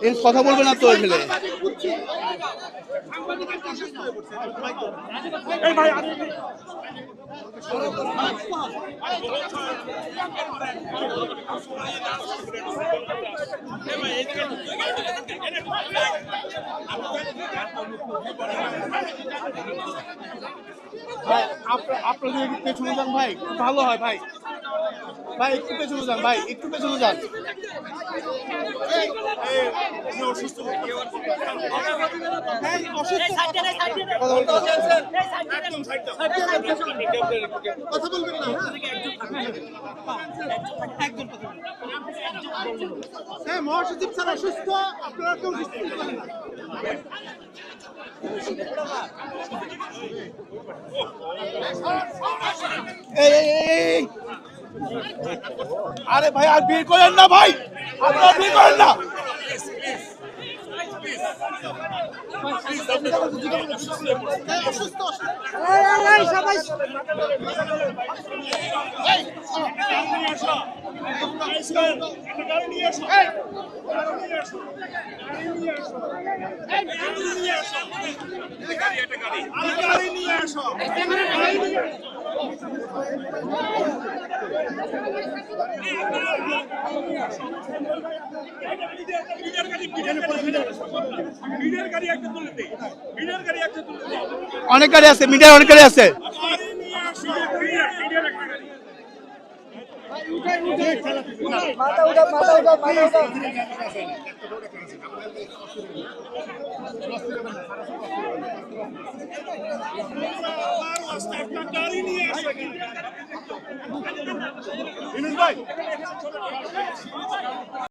এই কথা বলবে না তো ভাই আপনা- আপনারা যদি একটু পেছনে যান ভাই ভালো হয় ভাই। ভাই একটু পেছনে যান ভাই একটু পেছনে যান। ভাই, কথা কথা বলবেন না হ্যাঁ। মহাসচিব স্যার অসুস্থ আপনারা কেউ সুস্থ আরে ভাই আর বিয়ে করেন না ভাই। আপনারা ভিড় করেন না। অসুস্থ অনেক গাড়ি আছে মিডিয়ার অনেক গাড়ি আছে। মাথা উঠা মাথা উঠা মাথা উঠা ইনুস ভাই